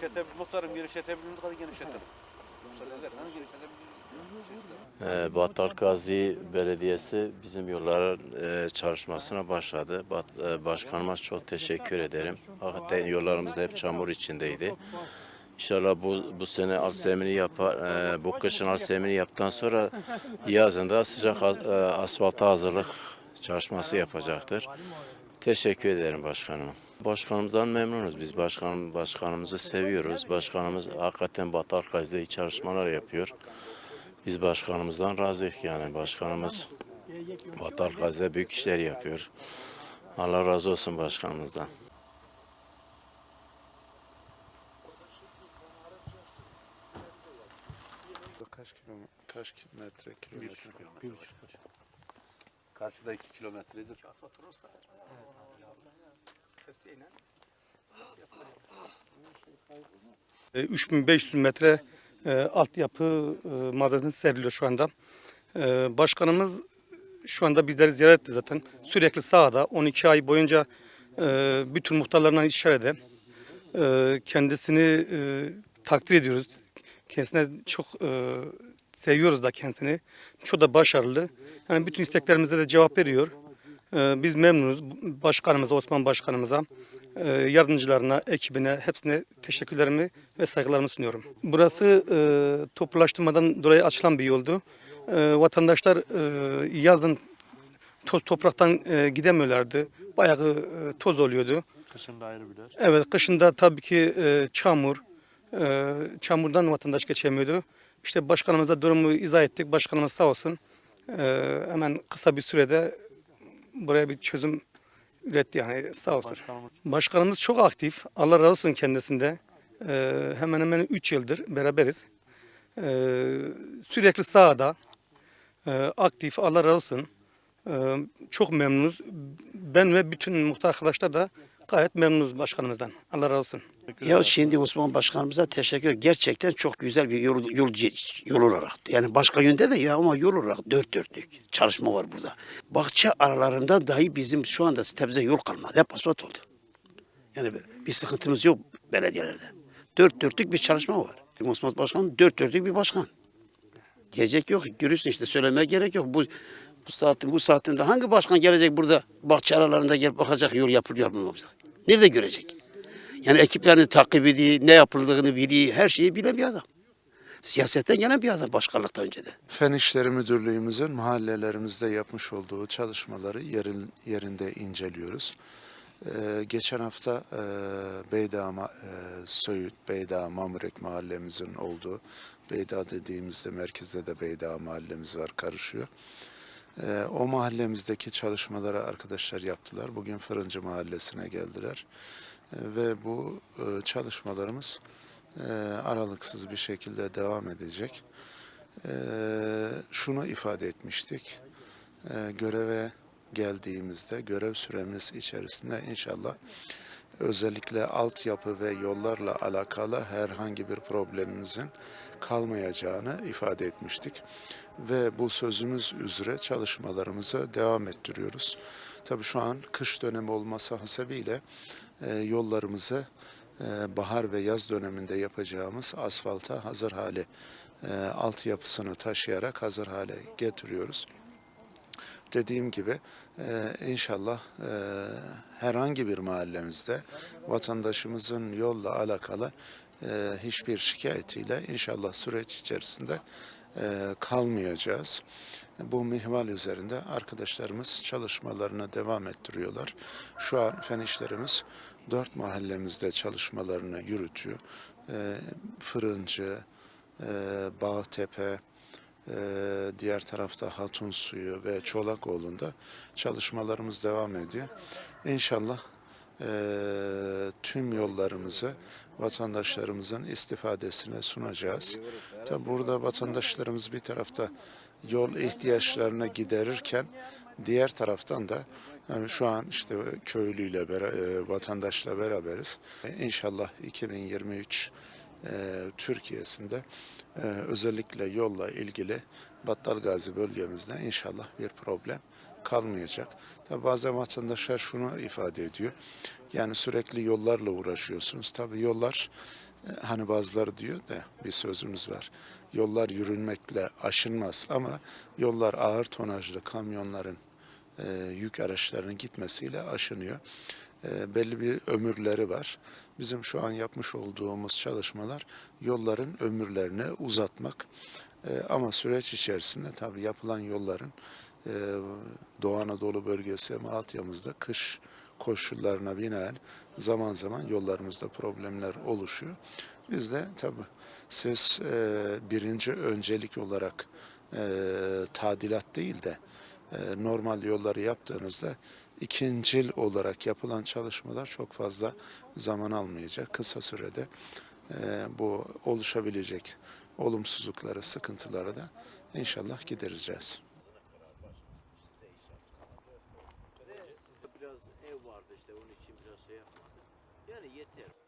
genişletebilir, muhtarım genişletebildiğimiz kadar genişletelim. Genişletebiliriz. Ee, Battal Gazi Belediyesi bizim yolların e, çalışmasına başladı. Bat- e, Başkanıma çok teşekkür ederim. Hakikaten yollarımız hep çamur içindeydi. İnşallah bu bu sene al semini yapar, e, bu kışın al semini yaptıktan sonra yazında sıcak e, asfalta hazırlık çalışması yapacaktır. Teşekkür ederim başkanıma. Başkanımızdan memnunuz. Biz başkanım, başkanımızı seviyoruz. Başkanımız hakikaten Battal Gazi'de iyi çalışmalar yapıyor. Biz başkanımızdan razıyız yani. Başkanımız Battal Gazi'de büyük işler yapıyor. Allah razı olsun başkanımızdan. Kaç kilometre, kaç metre kilometre? Bir buçuk. Karşıda iki kilometredir. E, 3500 metre e, altyapı e, malzemesi seriliyor şu anda. E, başkanımız şu anda bizleri ziyaret etti zaten. Sürekli sahada 12 ay boyunca e, bütün muhtarlarla işarede. E, kendisini e, takdir ediyoruz. Kendisine çok e, seviyoruz da kendisini. Çok da başarılı. Yani bütün isteklerimize de cevap veriyor. E, biz memnunuz. Başkanımıza, Osman Başkanımıza, e, yardımcılarına, ekibine, hepsine teşekkürlerimi ve saygılarımı sunuyorum. Burası e, toplulaştırmadan dolayı açılan bir yoldu. E, vatandaşlar yazın toz topraktan gidemiyorlardı. Bayağı toz oluyordu. Kışında ayrı biler. Evet, kışında tabii ki çamur, çamurdan vatandaş geçemiyordu. İşte başkanımıza durumu izah ettik. Başkanımız sağ olsun hemen kısa bir sürede buraya bir çözüm üretti yani sağ olsun. Başkanımız Başkanımız çok aktif. Allah razı olsun kendisinde. E, hemen hemen 3 yıldır beraberiz. E, sürekli sahada, e, aktif. Allah razı olsun. E, çok memnunuz. Ben ve bütün muhtar arkadaşlar da gayet memnunuz başkanımızdan. Allah razı olsun. Ya şimdi Osman Başkanımıza teşekkür Gerçekten çok güzel bir yol, yol, yol olarak. Yani başka yönde de ya ama yol olarak dört dörtlük çalışma var burada. Bahçe aralarında dahi bizim şu anda sebze yol kalmadı. Hep asfalt oldu. Yani bir sıkıntımız yok belediyelerde. Dört dörtlük bir çalışma var. Osman Başkan dört dörtlük bir başkan. Diyecek yok. Görürsün işte söylemeye gerek yok. Bu bu saatin bu saatinde hangi başkan gelecek burada bahçe aralarında gelip bakacak yol yapılıyor mu? Nerede görecek? Yani ekiplerini takip ediyor, ne yapıldığını biliyor, her şeyi bilen bir adam. Siyasetten gelen bir adam başkanlıktan önce de. Fen İşleri Müdürlüğümüzün mahallelerimizde yapmış olduğu çalışmaları yerin, yerinde inceliyoruz. Ee, geçen hafta e, Beydağ, Ma- e, Söğüt, Beydağ, Mamurek mahallemizin olduğu, Beydağ dediğimizde merkezde de Beydağ mahallemiz var, karışıyor. Ee, o mahallemizdeki çalışmaları arkadaşlar yaptılar. Bugün Fırıncı Mahallesi'ne geldiler. Ee, ve bu e, çalışmalarımız e, aralıksız bir şekilde devam edecek. Ee, şunu ifade etmiştik. Ee, göreve geldiğimizde görev süremiz içerisinde inşallah özellikle altyapı ve yollarla alakalı herhangi bir problemimizin kalmayacağını ifade etmiştik. Ve bu sözümüz üzere çalışmalarımızı devam ettiriyoruz. Tabii şu an kış dönemi olması hasebiyle e, yollarımızı e, bahar ve yaz döneminde yapacağımız asfalta hazır hale, e, altyapısını taşıyarak hazır hale getiriyoruz dediğim gibi e, inşallah e, herhangi bir mahallemizde vatandaşımızın yolla alakalı e, hiçbir şikayetiyle inşallah süreç içerisinde kalmayacağız. Bu mihval üzerinde arkadaşlarımız çalışmalarına devam ettiriyorlar. Şu an fen işlerimiz dört mahallemizde çalışmalarını yürütüyor. E, Fırıncı, e, Bağtepe, diğer tarafta Hatun Suyu ve Çolakoğlu'nda çalışmalarımız devam ediyor. İnşallah e, tüm yollarımızı vatandaşlarımızın istifadesine sunacağız. Tabi burada vatandaşlarımız bir tarafta yol ihtiyaçlarını giderirken diğer taraftan da yani şu an işte köylüyle bera- e, vatandaşla beraberiz. İnşallah 2023 e, Türkiye'sinde e, özellikle yolla ilgili Battal Gazi bölgemizde inşallah bir problem kalmayacak. Tabi bazen vatandaşlar şunu ifade ediyor. Yani sürekli yollarla uğraşıyorsunuz. Tabi yollar E, Hani bazıları diyor da bir sözümüz var. Yollar yürünmekle aşınmaz ama yollar ağır tonajlı kamyonların e, yük araçlarının gitmesiyle aşınıyor. E, belli bir ömürleri var. Bizim şu an yapmış olduğumuz çalışmalar yolların ömürlerini uzatmak. E, ama süreç içerisinde tabii yapılan yolların e, Doğu Anadolu bölgesi Malatya'mızda kış koşullarına binaen zaman zaman yollarımızda problemler oluşuyor. Biz de tabii siz e, birinci öncelik olarak e, tadilat değil de e, normal yolları yaptığınızda ikincil olarak yapılan çalışmalar çok fazla zaman almayacak. Kısa sürede e, bu oluşabilecek olumsuzlukları, sıkıntıları da inşallah gidereceğiz. Yeter.